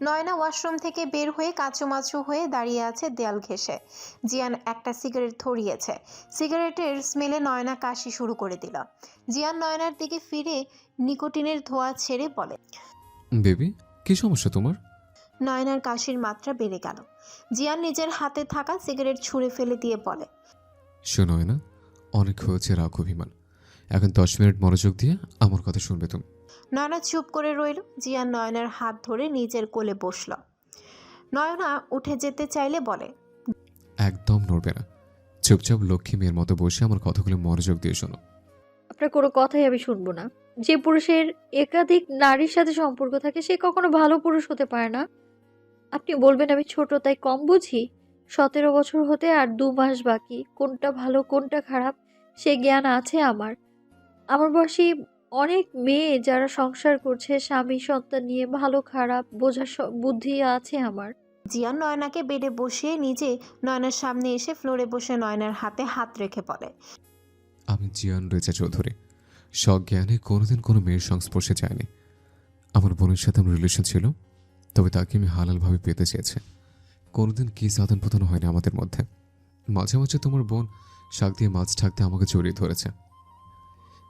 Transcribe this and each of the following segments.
Nayana washroom থেকে বের হয়ে কাঁচুমাচু হয়ে দাঁড়িয়ে আছে দেয়াল ঘেঁষে। জিয়ান একটা সিগারেট ধরিয়েছে। সিগারেটের স্মেলে নয়না কাশি শুরু করে দিল। জিয়ান নয়নার দিকে ফিরে নিকোটিনের ধোঁয়া ছেড়ে বলে বেবি কি সমস্যা তোমার? নয়নার কাশির মাত্রা বেড়ে গেল। জিয়ান নিজের হাতে থাকা সিগারেট ছুঁড়ে ফেলে দিয়ে বলে শোনো না অনেক হয়েছে রাগ অভিমান। এখন দশ মিনিট মনোযোগ দিয়ে আমার কথা শুনবে তুমি। নয়না চুপ করে রইল। জিয়ান নয়নার হাত ধরে নিজের কোলে বসল। নয়না উঠে যেতে চাইলে বলে একদম নড়বে না। চুপচাপ লক্ষ্মী মেয়ের মতো বসে আমার কথাগুলো মনোযোগ দিয়ে শোনো। আপনার কোনো কথাই আমি শুনব না। যে পুরুষের একাধিক নারীর সাথে সম্পর্ক থাকে সে কখনো ভালো পুরুষ হতে পারে না। আপনি বলবেন আমি ছোট তাই কম বুঝি? সতেরো বছর হতে আর দু মাস বাকি। কোনটা ভালো কোনটা খারাপ সে জ্ঞান আছে আমার। আমার বয়সী অনেক মেয়ে যারা সংসার করছে স্বামী সন্তান নিয়ে ভালো খারাপ বোঝার স- বুদ্ধি আছে আমার। জিয়ান নয়নাকে বেডে বসিয়ে নিজে নয়নার সামনে এসে ফ্লোরে বসে নয়নার হাতে হাত রেখে বলে। আমি জিয়ান রেজা চৌধুরী। সজ্ঞানে কোনোদিন কোনো মেয়ের সংস্পর্শে যায়নি আমার বোনের সাথে আমার রিলেশন ছিল তবে তাকে আমি হালালভাবে পেতে চেয়েছি। কোনোদিন কি সাধন পতন হয়নি আমাদের মধ্যে। মাঝে মাঝে তোমার বোন শাক দিয়ে মাছ ঠাকতে আমাকে জড়িয়ে ধরেছে।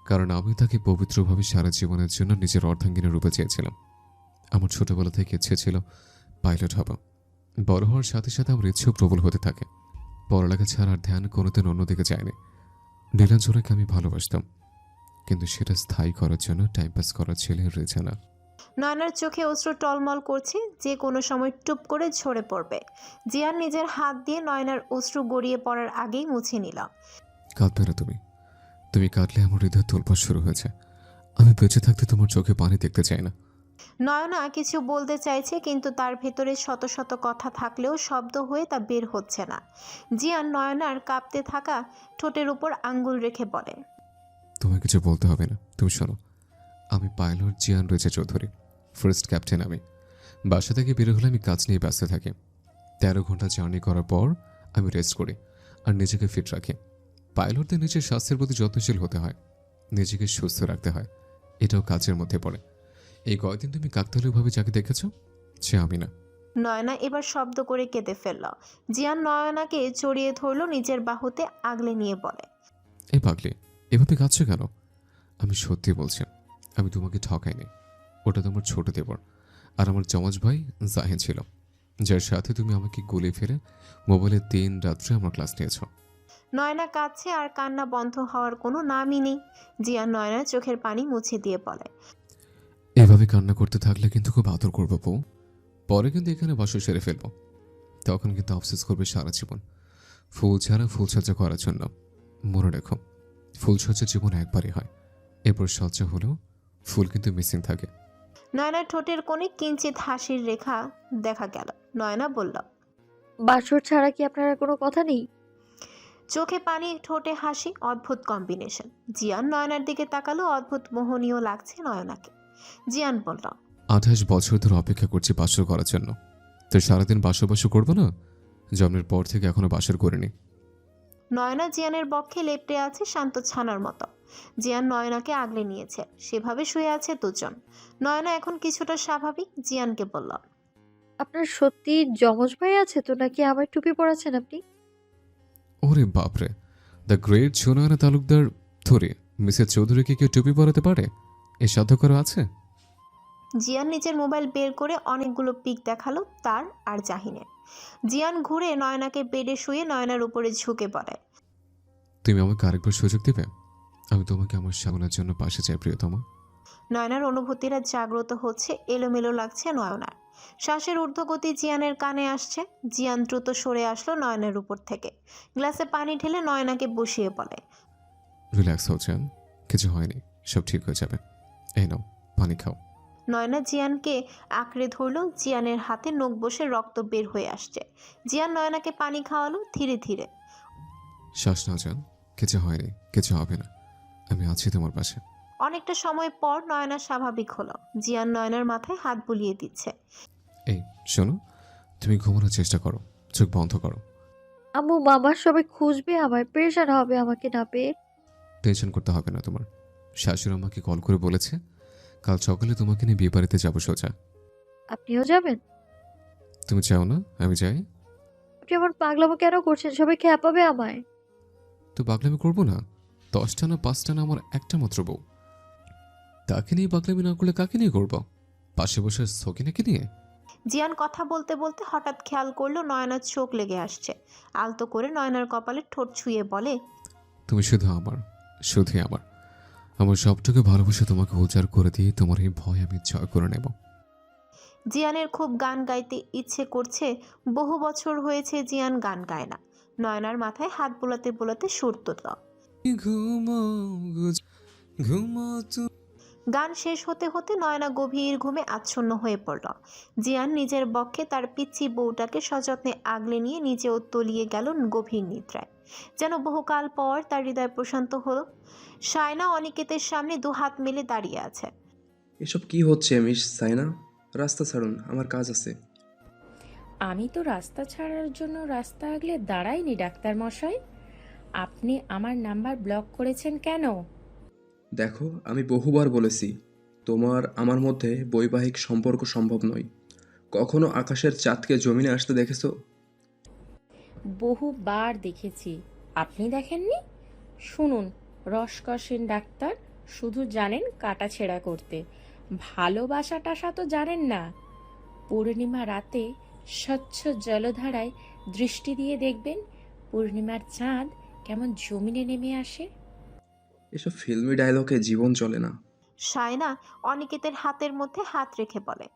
কারণ আমি তাকে পবিত্রভাবে সারা জীবনের জন্য নিজের অর্ধাঙ্গিনী রূপে চেয়েছিলাম। আমার ছোটবেলা থেকে ইচ্ছে ছিল পাইলট হব। বড় হওয়ার সাথে সাথে আমার ইচ্ছেও প্রবল হতে থাকে। পড়ালেখা ছাড়ার ধ্যান কোনোদিন অন্যদিকে যায়নি। নীলাঞ্জনাকে আমি ভালোবাসতাম। কিন্তু সেটা স্থায়ী করার জন্য টাইম পাস করার ছেলে রেছে না। নয়নার চোখে অশ্রু টলমল করছে যে কোনো সময় টুপ করে ঝরে পড়বে। জিয়ান নিজের হাত দিয়ে নয়নার অশ্রু গড়িয়ে পড়ার আগেই মুছে নিল। কাঁদবে না তুমি। তুমি কাঁদলে আমার হৃদয় তোলপাড় শুরু হয়েছে। আমি বেঁচে থাকতে তোমার চোখে পানি দেখতে চাই না। নয়না কিছু বলতে চাইছে কিন্তু তার ভেতরে শত শত কথা থাকলেও শব্দ হয়ে তা বের হচ্ছে না। জিয়ান নয়নার কাঁপতে থাকা ঠোঁটের উপর আঙ্গুল রেখে বলে তোমায় কিছু বলতে হবে না। তুমি শোনো আমি পাইলট জিয়ান রয়েছে চৌধুরী ফার্স্ট ক্যাপ্টেন আমি। বাসা থেকে বের হলে আমি কাজ নিয়ে ব্যস্ত থাকি। তেরো ঘণ্টা জার্নি করার পর আমি রেস্ট করি আর নিজেকে ফিট রাখি। পাইলটদের নিজের স্বাস্থ্যের প্রতি যত্নশীল হতে হয়। নিজেকে সুস্থ রাখতে হয়। এটাও কাজের মধ্যে পড়ে। এই কয়দিন তুমি কাকতালীয়ভাবে যাকে দেখেছ? সে আমি না। নয়না এবার শব্দ করে কেঁদে ফেলল। জিয়ান নয়নাকে জড়িয়ে ধরলো নিজের বাহুতে আগলে নিয়ে বলে। এই পাগলি এভাবে কাঁদছো কেন? আমি সত্যি বলছি আমি তোমাকে ঠকাইনি। ওটা তোমার ছোট দেবর। আর আমার জমাজ ভাই জাহিন ছিল। যার সাথে তুমি আমাকে গুলে ফেলে মোবাইলে দিন রাত্রে আমার ক্লাস নিয়েছো। নয়না কাঁদছে আর কান্না বন্ধ হওয়ার কোনো নামই নেই। জিয়ান নয়নার চোখের পানি মুছে দিয়ে বলে এভাবে কান্না করতে থাকলে কিন্তু খুব আদর করব বউ। পরে কিন্তু এখানে বাসা সেরে ফেলব। তখন কিন্তু অফসেস করবে সারা জীবন। ফুল ছাড়া ফুলসজ্জা করার জন্য। মনে রেখো ফুলসজ্জা জীবন একবারই হয়। এরপর সজ্জা হলেও ফুল কিন্তু মিসিং থাকে। নয়নার ঠোঁটের কোণে কিঞ্চিত হাসির রেখা দেখা গেল। নয়না বলল বাসর ছাড়া কি আপনার কোনো কথা নেই? চোখে পানি ঠোঁটে হাসি অদ্ভুত কম্বিনেশন। জিয়ান নয়নার দিকে তাকালো অদ্ভুত মোহনীয় লাগছে নয়নাকে। জিয়ান বলল আঠাশ বছর ধরে অপেক্ষা করছি বাসর করার জন্য। তো সারাদিন বাসর বাসর করব না? জন্মের পর থেকে এখনও বাসর করিনি। নয়না জিয়ানের বক্ষে লেপটে আছে শান্ত ছানার মতো। জিয়ান নয়নাকে আগলে নিয়েছে। সেভাবে শুয়ে আছে দুজন। নয়না এখন কিছুটা স্বাভাবিক জিয়ানকে বলল আপনার সত্যি যমজ ভাই আছে তো নাকি আমার টুপি পরাছেন আপনি? ওরে বাপরে দ্য গ্রেট সোনায়না তালুকদার ধরে মিসেস চৌধুরীকে কেউ টুপি পরাতে পারে? এ সাধ্য করা আছে? জিয়ান নিজের মোবাইল বের করে অনেকগুলো পিক দেখাল তার আর জাহিনের। জিয়ান ঘুরে নয়নাকে বেডে শুয়ে নয়নার উপরে ঝুঁকে পড়ে। তুমি আমাকে আরেকবার সুযোগ দিবে? আমি তোমাকে আমার সামনের জন্য পাশে চাই প্রিয়তমা। নয়নার অনুভূতিরা জাগ্রত হচ্ছে এলোমেলো লাগছে নয়নার। শ্বাসের ঊর্ধ্বগতি জিয়ানের কানে আসছে। জিয়ান দ্রুত সরে আসলো নয়নের উপর থেকে। গ্লাসে পানি ঢেলে নয়নাকে বসিয়ে বলে রিল্যাক্স হও চান কিছু হয়নি। সব ঠিক হয়ে যাবে। এই নাও পানি খাও। নয়না জিয়ানকে আঁকড়ে ধরলো। জিয়ানের হাতে নখ বসে রক্ত বের হয়ে আসছে। জিয়ান নয়নাকে পানি খাওয়ালো ধীরে ধীরে। শ্বাস নাও চান কিছু হয়নি। কিছু হবে না। আমি আছি তোমার পাশে। অনেকটা সময় পর নয়না স্বাভাবিক হলো। জিয়ান নয়নার মাথায় হাত বুলিয়ে দিচ্ছে। এই শোনো তুমি ঘুমানোর চেষ্টা করো চোখ বন্ধ করো। আম্মু মামার সবাই খুঁজবে আমায় প্রেশার হবে আমাকে না পেয়ে। টেনশন করতে হবে না তোমার। শাশুড়ি আমাকে কল করে বলেছে কাল সকালে তোমাকে নিয়ে বিয়ে বাড়িতে যাব সোজা। আপনিও যাবেন? তুমি চাও না আমি যাই? আপনি আমার পাগলামো কেন করছেন? সবাই খ্যাপাবে আমায়। তো পাগলামি করব না? দশটা না পাঁচটা না আমার একটা মাত্র বউ। তাকে নিয়ে পাগলামি না করলে কাকে নিয়ে করব? পাশে বসে সকিনাকে নিয়ে? জিয়ান কথা বলতে বলতে হঠাৎ খেয়াল করল নয়নার চোখ লেগে আসছে। আলতো করে নয়নার কপালে ঠোঁট ছুঁয়ে বলে তুমি শুধু আমার শুধুই আমার। আমার সবটুকু ভালোবাসা তোমাকে উজাড় করে দিয়ে তোমার এই ভয় আমি জয় করে নেব। জিয়ানের খুব গান গাইতে ইচ্ছে করছে বহু বছর হয়েছে জিয়ান গান গায় না। নয়নার মাথায় হাত বোলাতে বোলাতে সুর তুলল ঘুমো ঘুমো গান শেষ হতে হতে নয়না গভীর ঘুমে আচ্ছন্ন হয়ে পড়ল। জিয়ান নিজের বক্ষে তার পিচ্ছি বউটাকে সযত্নে আগলে নিয়ে নিজেও তলিয়ে গেল গভীর নিদ্রায়। যেন বহুকাল পর তার হৃদয় প্রশান্ত হলো। সায়না অনিকেতের সামনে দু হাত মেলে দাঁড়িয়ে আছে। এসব কি হচ্ছে মিস সাইনা রাস্তা ছাড়ুন আমার কাজ আছে। আমি তো রাস্তা ছাড়ার জন্য রাস্তা আগলে দাঁড়াইনি ডাক্তার মশাই আপনি আমার নাম্বার ব্লক করেছেন কেন? দেখো, আমি বহুবার বলেছি, তোমার, আমার মধ্যে বৈবাহিক সম্পর্ক সম্ভব নয়। কখনো আকাশের চাঁদকে জমিনে আসতে দেখেছ? বহুবার দেখেছি। আপনি দেখেননি? শুনুন, রসকসেন ডাক্তার শুধু জানেন কাটা ছেঁড়া করতে। ভালোবাসা টাসা তো জানেন না। পূর্ণিমা রাতে স্বচ্ছ জলধারায় দৃষ্টি দিয়ে দেখবেন পূর্ণিমার চাঁদ কেমন জমিনে নেমে আসে। এসব ফিল্মি ডায়লগে জীবন চলে না। সায়না অনিকেতের হাতের মধ্যে হাত রেখে বলে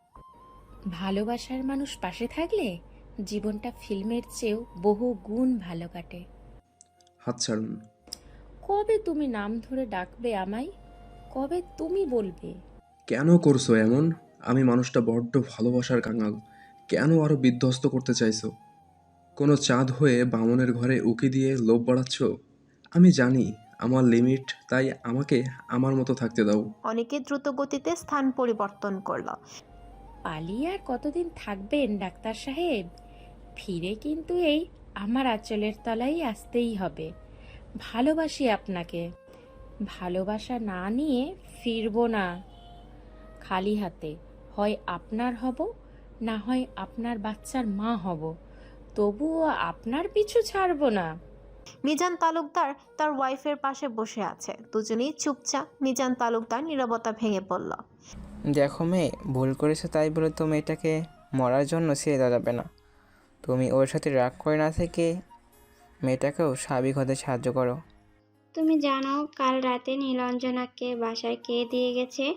ভালোবাসার মানুষ পাশে থাকলে জীবনটা ফিল্মের চেয়েও বহু গুণ ভালো কাটে। হাত ছাড়ুন। কবে তুমি নাম ধরে ডাকবে আমায়? কবে তুমি বলবে? কেন করছ এমন? আমি মানুষটা বড্ড ভালোবাসার কাঙাল। কেন আরও বিধ্বস্ত করতে চাইছো? কোনো চাঁদ হয়ে বামনের ঘরে উকি দিয়ে লোভ বাড়াচ্ছ? আমি জানি আমার লিমিট তাই আমাকে আমার মতো থাকতে দাও। অনেকে দ্রুত গতিতে স্থান পরিবর্তন করল। পালিয়ে আর কতদিন থাকবেন ডাক্তার সাহেব? ফিরে কিন্তু এই আমার আঁচলের তলায় আসতেই হবে। ভালোবাসি আপনাকে। ভালোবাসা না নিয়ে ফিরবো না। খালি হাতে হয় আপনার হব না হয় আপনার বাচ্চার মা হব। তবুও আপনার পিছু ছাড়বো না। মিজান তালুকদার তার ওয়াইফের পাশে বসে আছে। দুজনেই চুপচাপ মিজান তালুকদার নীরবতা ভেঙে পড়ল। দেখো মেয়ে ভুল করেছ তাই বলে তো মেয়েটাকে মরার জন্য ছেড়ে দেওয়া যাবে না। তুমি ওর সাথে রাগ করে না থেকে মেয়েটাকেও স্বাভাবিক হতে সাহায্য করো। তুমি জানো কাল রাতে নীলঞ্জনাকে বাসায় কে দিয়ে গেছে?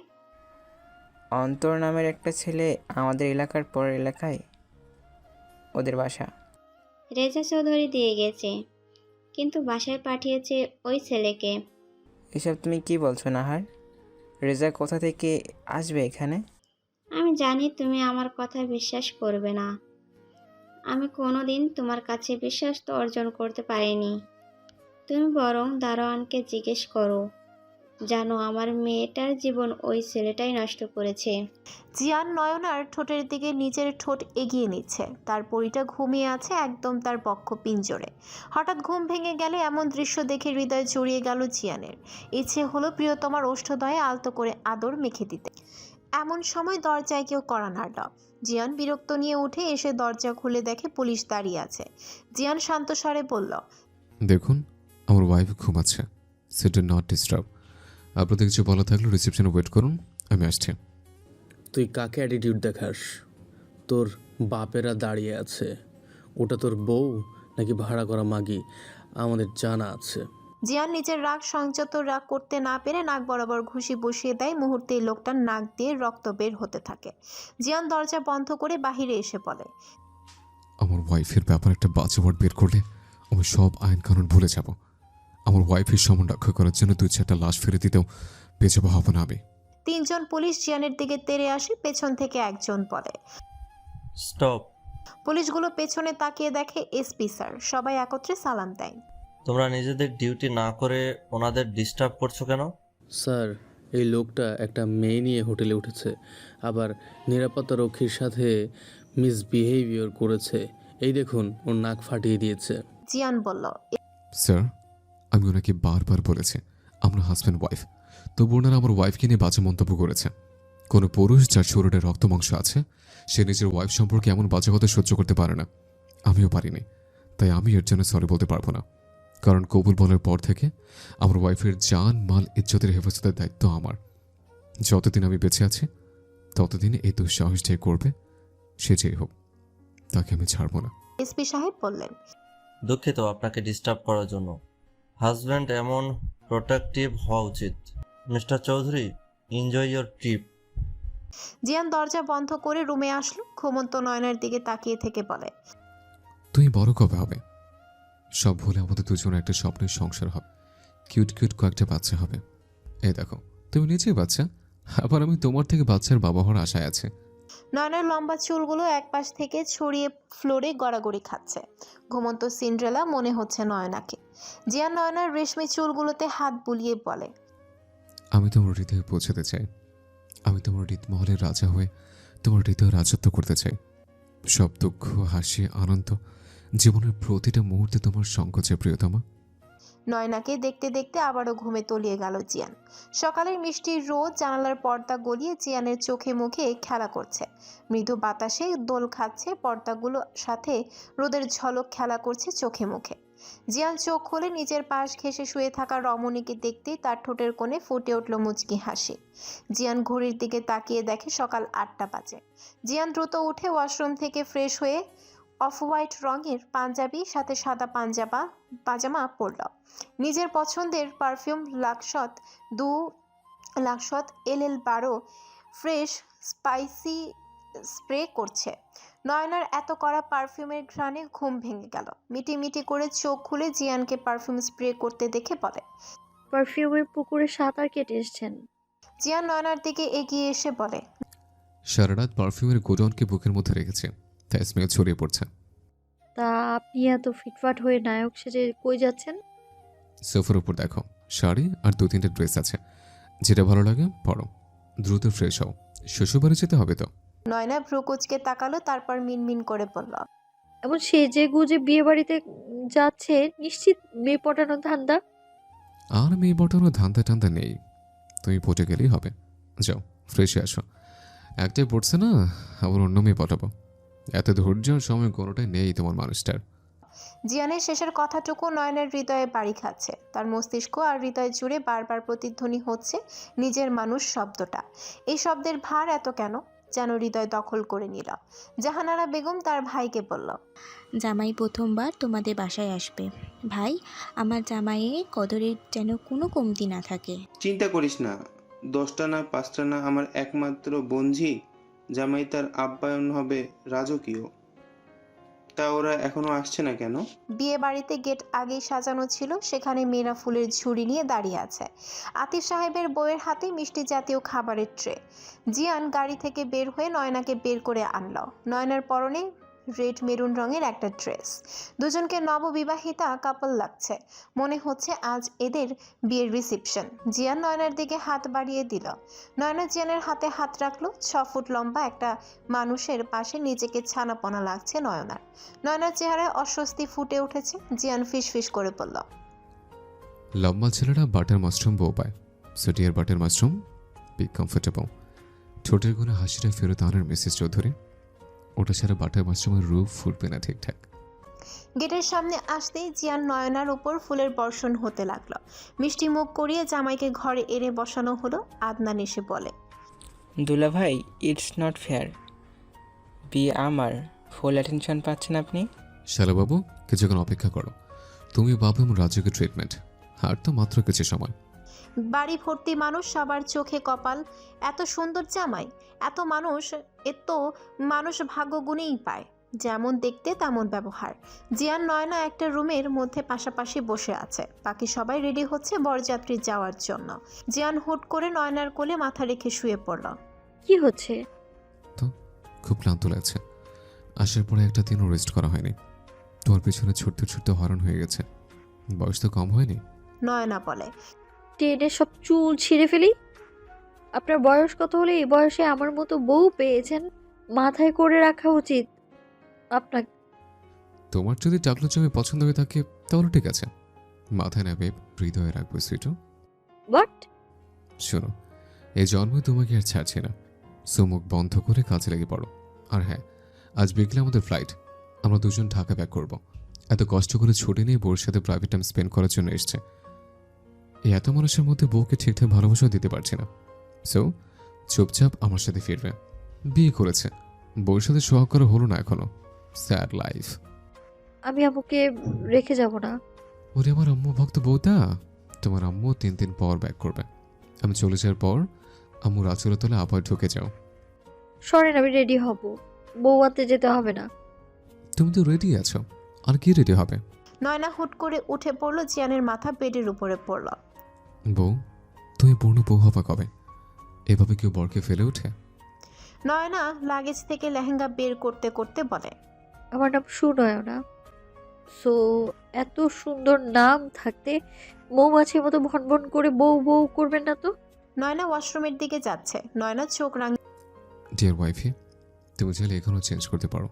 অন্তর নামের একটা ছেলে আমাদের এলাকার পরের এলাকায় ওদের বাসা। রেজা চৌধুরী দিয়ে গেছে। কিন্তু বাসায় পাঠিয়েছে ওই ছেলেকে। এসব তুমি কি বলছো নাহার? রেজা কোথা থেকে আসবে এখানে? আমি জানি তুমি আমার কথা বিশ্বাস করবে না। আমি কোনো দিন তোমার কাছে বিশ্বাস তো অর্জন করতে পারিনি। তুমি বরং দারোয়ানকে জিজ্ঞেস করো। জানো আমার মেয়েটার জীবন ওই ছেলেটাই নষ্ট করেছে। জিয়ান নয়নার ঠোঁটের দিকে নিজের ঠোঁট এগিয়ে নিচ্ছে। তার পরিটা ঘুমিয়ে আছে একদম তার পক্ষ পিঞ্জরে। হঠাৎ ঘুম ভেঙে গেলে এমন দৃশ্য দেখে হৃদয় জড়িয়ে গেল জিয়ানের। ইচ্ছে হলো প্রিয়তমার ওষ্ঠদয়ে আলতো করে আদর মেখে দিতে। এমন সময় দরজায় কেউ কড়া নাড়ল। জিয়ান বিরক্ত নিয়ে উঠে এসে দরজা খুলে দেখে পুলিশ দাঁড়িয়ে আছে। জিয়ান শান্ত স্বরে বলল দেখুন আমার ওয়াইফ ঘুমাচ্ছে। সেট নট ডিস্টার্ব আপনাদের কিছু বলা থাকলে রিসেপশনে ওয়েট করুন আমি আসছি। তুই কাকে অ্যাটিটিউড দেখাস? তোর বাপেরা দাঁড়িয়ে আছে। ওটা তোর বউ নাকি ভাড়া করা মাগি? আমাদের জানা আছে। জিয়ান নিজের রাগ সংযত রাগ করতে না পেরে নাক বরাবর ঘুষি বসিয়ে দেয়। মুহূর্তে লোকটার নাক দিয়ে রক্ত বের হতে থাকে। জিয়ান দরজা বন্ধ করে বাহিরে এসে বলে আমার ওয়াইফের ব্যাপার একটা বাজে ওয়ার্ড বের করলে আমি সব আইন কানুন ভুলে যাব। আমার ওয়াইফের সম্মান রক্ষা করার জন্য দুই চারটা লাশ ফেলে দিতেও পেছাবো হব না আমি। তিনজন পুলিশ জিয়ানের দিকে তেড়ে আসে পেছন থেকে একজন বলে। স্টপ পুলিশগুলো পেছনে তাকিয়ে দেখে এসপি স্যার সবাই একত্রে সালাম দেয়। তোমরা নিজেদের ডিউটি না করে ওনাদের ডিস্টার্ব করছ কেন? স্যার এই লোকটা একটা মেয়ে নিয়ে হোটেলে উঠেছে আবার নিরাপত্তা রক্ষীর সাথে মিসবিহেভিয়ার করেছে। এই দেখুন ওর নাক ফাটিয়ে দিয়েছে। জিয়ান বলল স্যার আমি ওনাকে বারবার বলেছি আমরা হাজব্যান্ড ওয়াইফ তবু ওনারা আমার ওয়াইফকে নিয়ে বাজে মন্তব্য করেছে। কোনো পুরুষ যার শরীরে রক্ত মাংস আছে সে নিজের ওয়াইফ সম্পর্কে এমন বাজে কথা সহ্য করতে পারে না। আমিও পারিনি। তাই আমি এর জন্য সরি বলতে পারব না। কারণ কবুল বলার পর থেকে আমার ওয়াইফের জান মাল ইজ্জতের হেফাজতের দায়িত্ব আমার। যতদিন আমি বেঁচে আছি ততদিন এই দুঃসাহস যে করবে সে যেই হোক। তাকে আমি ছাড়বো না। এসপি সাহেব বললেন। দুঃখিত আপনাকে ডিস্টার্ব করার জন্য। হাজব্যান্ড এমন প্রোটেক্টিভ হওয়া উচিত। Mister Chowdhury enjoy your trip জিয়ান দরজা বন্ধ করে রুমে আসলো ঘুমন্ত নয়নের দিকে তাকিয়ে থেকে বলে তুই বড় কবে হবে? সব ভুলে আমাদের দুজনের একটা স্বপ্নের সংসার হবে। কিউট কিউট কয়েকটা বাচ্চা হবে। এই দেখো তুমি নিজেই বাচ্চা আবার আমি তোমার থেকে বাচ্চার বাবা হওয়ার আশায় আছে। নয়নার লম্বা চুলগুলো একপাশ থেকে ছড়িয়ে ফ্লোরে গড়াগড়ি খাচ্ছে। ঘুমন্ত সিন্ড্রেলা মনে হচ্ছে নয়নাকে। জিয়ান নয়নার রেশমি চুলগুলোতে হাত বুলিয়ে বলে, আমি তোমার হৃদয়ে পৌঁছাতে চাই। আমি তোমার হৃদমহলের রাজা হয়ে তোমার হৃদয় রাজত্ব করতে চাই। সব দুঃখ, হাসি, আনন্দ, জীবনের প্রতিটা মুহূর্তে তোমার সংকোচে, প্রিয়তমা। নয়নাকে দেখতে দেখতে আবারও ঘুমে তলিয়ে গেল জিয়ান। সকালের মিষ্টি রোদ জানালার পর্দা গলিয়ে জিয়ানের চোখে মুখে খেলা করছে। মৃদু বাতাসে দোল খাচ্ছে, পর্দাগুলোর সাথে রোদের ঝলক খেলা করছে চোখে মুখে। জিয়ান চোখ খুলে নিজের পাশ ঘেঁষে শুয়ে থাকা রমণীকে দেখতেই তার ঠোঁটের কোণে ফুটে উঠল মুচকি হাসি। জিয়ান ঘড়ির দিকে তাকিয়ে দেখে সকাল আটটা বাজে। জিয়ান দ্রুত উঠে ওয়াশরুম থেকে ফ্রেশ হয়ে অফ হোয়াইট রঙের পাঞ্জাবি সাথে সাদা পাঞ্জাবা পাজামা পরল। নিজের পছন্দের পারফিউম লাক্সত দু লাক্সত এল এল বারো ফ্রেশ স্পাইসি স্প্রে করছে। নয়নার এত কড়া পারফিউমের ঘ্রাণে ঘুম ভেঙে গেল। মিটি মিটি করে চোখ খুলে জিয়ানকে পারফিউম স্প্রে করতে দেখে বলে পারফিউমের পুকুরে সাঁতার কেটে এসছেন। জিয়ান নয়নার দিকে এগিয়ে এসে বলে সারা রাত পারফিউমের গোডাউনকে বুকের মধ্যে রেখেছে। তাই স্মেল ছড়িয়ে পড়ছে। তা আপনি এত ফিটফাট হয়ে নায়ক সেজে কই যাচ্ছেন? সোফার উপর দেখো শাড়ি আর দু তিনটে ড্রেস আছে। যেটা ভালো লাগে পরো। দ্রুত ফ্রেশ হও। শ্বশুরবাড়ি যেতে হবে তো? নয়না ভ্রুকুচকে তাকালো তারপর মিনমিন করে বলল এমন সেজে গুজে বিয়ে বাড়িতে যাচ্ছে নিশ্চিত মেয়ে পটানো ধান্দা? আর মেয়ে বটানো ধান্দা টান্দা নেই। তুমি পটে গেলেই হবে। যাও ফ্রেশে আসো। একটাই পড়ছে না আবার অন্য মেয়ে পটাবো। এত ধৈর্য আর সময় কোনোটাই নেই তোমার মানুষটার। জিয়ানের শেষের কথাটুকু নয়নের হৃদয়ে বাড়ি খাচ্ছে। তার মস্তিষ্ক আর হৃদয় জুড়ে বারবার প্রতিধ্বনি হচ্ছে নিজের মানুষ শব্দটা। এই শব্দের ভার এত কেন? যেন হৃদয় দখল করে নিল। জাহানারা বেগম তার ভাইকে বলল জামাই প্রথমবার তোমাদের বাসায় আসবে। ভাই আমার জামাইয়ের কদরের যেন কোনো কমতি না থাকে। চিন্তা করিস না দশটা না পাঁচটা না আমার একমাত্র বঞ্ঝি জামাই তার আপ্যায়ন হবে রাজকীয়। তা ওরা এখনও আসছে না কেন? বিয়ে বাড়িতে গেট আগেই সাজানো ছিল, সেখানে মেয়েরা ফুলের ঝুড়ি নিয়ে দাঁড়িয়ে আছে। আতিফ সাহেবের বউয়ের হাতে মিষ্টি জাতীয় খাবারের ট্রে। জিয়ান গাড়ি থেকে বের হয়ে নয়নাকে বের করে আনলো। নয়নার পরনে রেড মেরুন রঙের একটা ড্রেস। দুজনকে নববিবাহিতা কাপল লাগছে। মনে হচ্ছে আজ এদের বিয়ের রিসেপশন। জিয়ান নয়নার দিকে হাত বাড়িয়ে দিল। নয়না জিয়ানের হাতে হাত রাখল, ছ ফুট লম্বা একটা মানুষের পাশে নিজেকে ছানাপনা লাগছে নয়নার। নয়নার চেহারায় অস্বস্তি ফুটে উঠেছে। জিয়ান ফিস ফিস করে বলল, লম্বা ছেলেরা বাটার মাশরুম বউ পায়। সুটিয়ার বাটার মাশরুম? বি কমফোর্টেবল ঠোঁটের কোনো হাসিটা ফেরত আনার মিসেস চৌধুরী। ওটা ছাড়া বাটার মাশরুমের রূপ ফুটবে না ঠিকঠাক। গেটের সামনে আসতেই জিয়ান নয়নার উপর ফুলের বর্ষণ হতে লাগল। মিষ্টি মুখ করিয়ে জামাইকে ঘরে এনে বসানো হলো। আদনান এসে বলে দুলা ভাই ইটস নট ফেয়ার বিয়ে আমার ফুল অ্যাটেনশন পাচ্ছেন আপনি? শালাবাবু কিছুক্ষণ অপেক্ষা করো। তুমি বাবু এবং রাজুকে ট্রিটমেন্ট আর তো মাত্র কিছু সময়। বাড়ি ভর্তি মানুষ সবার চোখে কপাল। এত সুন্দর জামাই এত মানুষ এ তো মানুষ ভাগ্য গুণেই পায়। যেমন দেখতে তেমন ব্যবহার। জিয়ান নয়না একটা রুমের মধ্যে পাশাপাশি বসে আছে। বাকি সবাই রেডি হচ্ছে বরযাত্রী যাওয়ার জন্য। জিয়ান হুট করে নয়নার কোলে মাথা রেখে শুয়ে পড়ল। কি হচ্ছে? খুব ক্লান্ত লাগছে। আসার পরে একটা দিনও রেস্ট করা হয়নি। তোমার পেছনে ছুটতে ছুটতে হরণ হয়ে গেছে। বয়স তো কম হয়নি? নয়না বলে। টেনে সব চুল ছিঁড়ে ফেলি। আপনার বয়স কত হলে এই বয়সে আমার মতো বউ পেয়েছেন? মাথায় করে রাখা উচিত। আপনার তোমার যদি টাকলো জমি পছন্দ হয়ে থাকে তাহলে ঠিক আছে। মাথায় নেবে হৃদয়ে রাখব সুইটু। বাট শোনো এই জন্মে তোমাকে আর ছাড়ছি না। সো মুখ বন্ধ করে কাজে লেগে পড়ো। আর হ্যাঁ আজ বিকেলে আমাদের ফ্লাইট আমরা দুজন ঢাকা ব্যাক করব। এত কষ্ট করে ছুটি নিয়ে বোর সাথে প্রাইভেট টাইম স্পেন্ড করার জন্য এসছে। এই এত মানুষের মধ্যে বউকে ঠিকঠাক ভালোবাসাও দিতে পারছি না। সো চুপচাপ আমার সাথে ফিরবে। বিয়ে করেছে। বউর সাথে সোহাগ করা হলো না এখনও। স্যাড লাইফ আমি আম্মুকে রেখে যাব না। ওরে আমার আম্মু ভক্ত বউটা। তোমার আম্মু তিন দিন পর ব্যাক করবে। আমি চলে যাওয়ার পর আম্মু রাচুরা তলে আবার ঢুকে যাও। সরেন আমি রেডি হব। বউ আনতে যেতে হবে না। তুমি তো রেডি আছো। আর কি রেডি হবে? নয়না হুট করে উঠে পড়ল জিয়ানের মাথা বেডের উপরে পড়ল। বউ তুমি পূর্ণ বউ হবা কবে? এভাবে কেউ বরকে ফেলে ওঠে? নয়না লাগেজ থেকে লেহেঙ্গা বের করতে করতে বলে। আমার নাম সুনয়না। সো এত সুন্দর নাম থাকতে মৌমাছির মতো ভন ভন করে বউ বউ করবেন না তো? নয়না ওয়াশরুমের দিকে যাচ্ছে। নয়না চোখ রাঙ ডিয়ার ওয়াইফি তুমি চাইলে এখনও চেঞ্জ করতে পারো।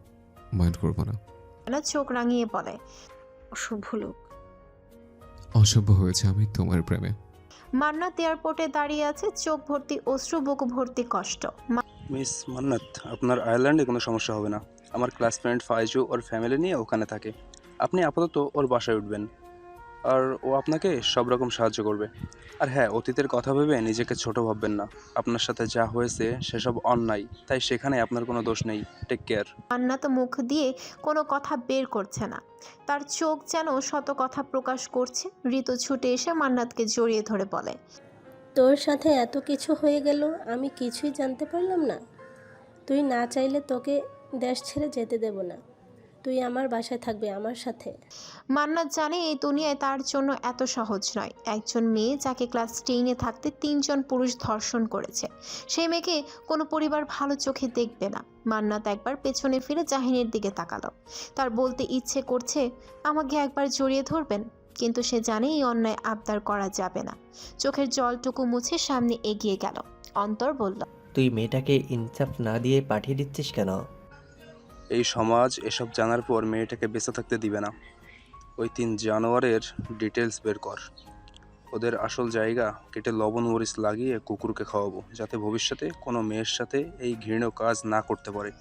মাইন্ড করব না। নয়না চোখ রাঙিয়ে বলে। অসভ্য লোক। অসভ্য হয়েছে আমি তোমার প্রেমে। মান্নাত এয়ারপোর্টে দাঁড়িয়ে আছে, চোখ ভর্তি অশ্রু, বুক ভর্তি কষ্ট। মিস মান্নাত, আপনার আয়ারল্যান্ডে কোনো সমস্যা হবে না। আমার ক্লাস ফ্রেন্ড ফাইজু ওর ফ্যামিলি নিয়ে ওখানে থাকে। আপনি আপাতত ওর বাসায় উঠবেন। আর ও আপনাকে সব রকম সাহায্য করবে। আর হ্যাঁ অতীতের কথা ভেবে নিজেকে ছোট ভাববেন না। আপনার সাথে যা হয়েছে সেসব অন্যায়। তাই সেখানে আপনার কোনো দোষ নেই। টেক কেয়ার মান্নাত মুখ দিয়ে কোনো কথা বের করছে না। তার চোখ যেন শত কথা প্রকাশ করছে। ঋতু ছুটে এসে মান্নাতকে জড়িয়ে ধরে বলে তোর সাথে এত কিছু হয়ে গেল আমি কিছুই জানতে পারলাম না। তুই না চাইলে তোকে দেশ ছেড়ে যেতে দেব না। তুই আমার বাসায় থাকবি আমার সাথে। মান্নাত জানে এই দুনিয়ায় তার জন্য এত সহজ নয়। একজন মেয়ে যাকে ক্লাস টেনে থাকতে তিনজন পুরুষ ধর্ষণ করেছে। সেই মেয়েকে কোনো পরিবার ভালো চোখে দেখবে না। মান্নাত একবার পেছনে ফিরে জাহিনের দিকে তাকালো। তার বলতে ইচ্ছে করছে আমাকে একবার জড়িয়ে ধরবেন? কিন্তু সে জানে এই অন্যায় আবদার করা যাবে না। চোখের জলটুকু মুছে সামনে এগিয়ে গেল। অন্তর বলল তুই মেয়েটাকে ইনসাফ না দিয়ে পাঠিয়ে দিচ্ছিস কেন? এই সমাজ এসব জানার পর মেয়েটাকে বেঁচে থাকতে দিবে না। ওই তিন জানোয়ারের ডিটেলস বের কর। ওদের আসল জায়গা, কেটে লবণ মরিচ লাগিয়ে কুকুরকে খাওয়াবো, যাতে ভবিষ্যতে কোনো মেয়ের সাথে এই ঘৃণ্য কাজ না করতে পারে।